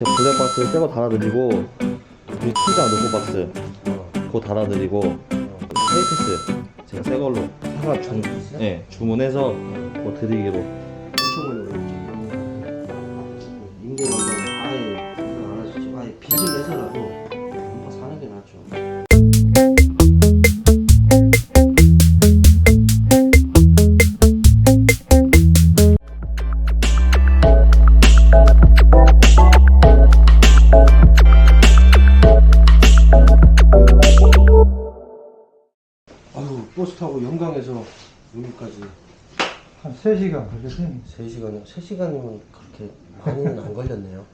블랙박스 새거 달아드리고 이 투자 노코박스 그거 달아드리고 테이프스 제가 새 걸로 사과 주, 네, 주문해서 그거 드리기로. 엄청 올랐 버스 타고 영광에서 여기까지 한 3시간 걸렸더니 3시간이요? 3시간이면 그렇게 많이는 안 걸렸네요.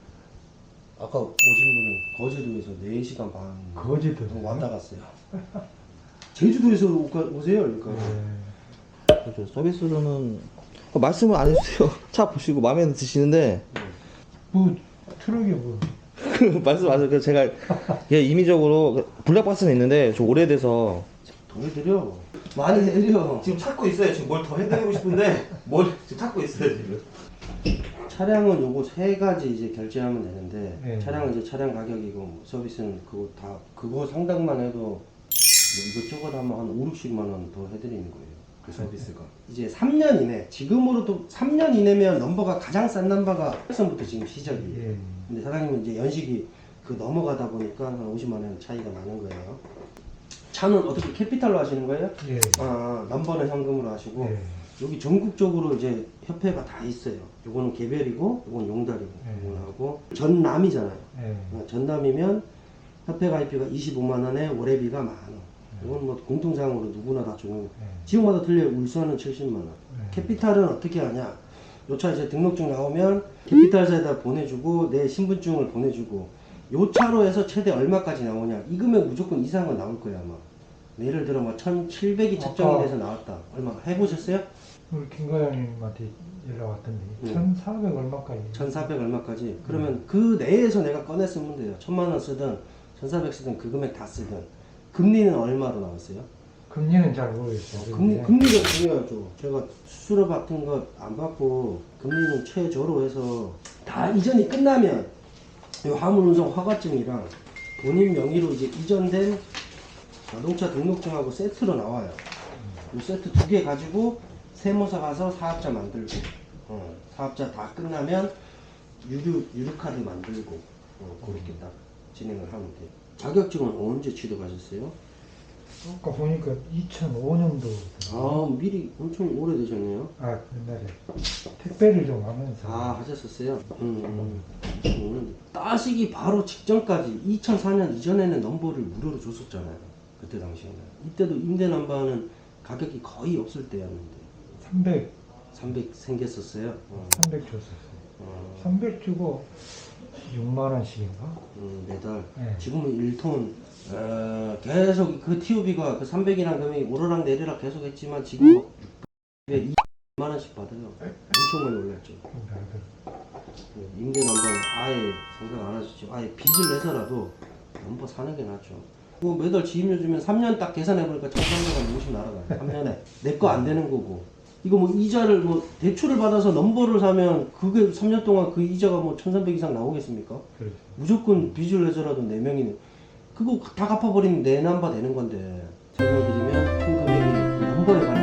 아까 오신 분은 거제도에서 4시간 반 거제도 왔다 갔어요. 제주도에서 오까, 오세요, 그러니까. 그렇죠. 서비스로는 어, 말씀을 안 해주세요 차 보시고 마음에 드시는데 뭐 트럭이 뭐 말씀 안 해서 제가 예, 임의적으로 그 블랙박스는 있는데 좀 오래돼서 더 해드려. 많이 해드려. 지금 찾고 있어요 지금 뭘 더 해드리고 싶은데 뭘 지금 찾고 있어요 지금 차량은 요거 세 가지 이제 결제하면 되는데 네. 차량은 이제 차량 가격이고 뭐 서비스는 그거 다 그거 상당만 해도 뭐 이것저것 하면 한 5, 60만 원 더 해드리는 거예요. 그 서비스가 이제 3년 이내 지금으로도 3년 이내면 넘버가 가장 싼 넘버가 부터 지금 시작이에요. 예. 근데 사장님은 이제 연식이 그 넘어가다 보니까 한 50만 원 차이가 나는 거예요. 차는 어떻게 캐피탈로 하시는 거예요? 예. 아 넘버는 현금으로 하시고 예. 여기 전국적으로 이제 협회가 다 있어요. 요거는 개별이고, 요건 용달이고, 네. 요건 하고 전남이잖아요. 예. 어, 전남이면 협회 가입비가 25만 원에 월회비가 만 원. 이건 뭐 공통상으로 누구나 다 적용. 예. 지역마다 틀려요. 울산은 70만 원. 네. 캐피탈은 어떻게 하냐? 요 차 이제 등록증 나오면 캐피탈사에다 보내주고 내 신분증을 보내주고 요 차로 해서 최대 얼마까지 나오냐? 이 금액 무조건 이상은 나올 거야 아마. 예를 들어 뭐 1,700이 책정이 아까- 돼서 나왔다. 얼마 해보셨어요? 우리 김 과장님한테 연락 왔던데 네. 1,400 얼마까지 1,400 얼마까지? 그러면 그 내에서 내가 꺼내 쓰면 돼요. 1,000만 원 쓰든 1,400 쓰든 그 금액 다 쓰든 금리는 얼마로 나왔어요? 금리는 잘 모르겠어요. 금리, 근데 금리가 중요하죠. 제가 수수료 같은 거 안 받고 금리는 최저로 해서 다 이전이 끝나면 이 화물운송 허가증이랑 본인 명의로 이제 이전된 자동차 등록증하고 세트로 나와요. 이 세트 두 개 가지고 세무사 가서 사업자 만들고 어, 사업자 다 끝나면 유류 유류 카드 만들고 어, 그렇게 딱 진행을 하면 돼요. 자격증은 언제 취득하셨어요? 아까 보니까 2005년도 아 미리 엄청 오래되셨네요. 아 옛날에 택배를 좀 하면서 아 하셨었어요. 음, 음. 음. 따시기 바로 직전까지 2004년 이전에는 넘버를 무료로 줬었잖아요. 그때 당시에는 이때도 임대 넘버는 가격이 거의 없을 때였는데 300 300 생겼었어요. 어, 300 줬었어요. 어, 300 주고 6만 원씩인가? 음, 매달 네. 지금은 1톤 어, 계속 그 TOB가 그 300이란 금액이 오르락 내리락 계속 했지만 지금 막 600, 2만 원씩 받아요. 엄청 많이 올랐죠. 그 임대 넘버는 아예 생각 안 하시죠. 아예 빚을 내서라도 넘버 사는 게 낫죠. 뭐 매달 지임료 주면 3년 딱 계산해보니까 1,300원 50 날아가요. 3년에. 내 거 안 되는 거고. 이거 뭐 이자를 뭐 대출을 받아서 넘버를 사면 그게 3년 동안 그 이자가 뭐 1,300 이상 나오겠습니까? 그렇죠. 무조건 빚을 내서라도 4명이 그거 다 갚아버리면 내 넘버 되는 건데 설명드리면 큰 금액이 넘버에 관한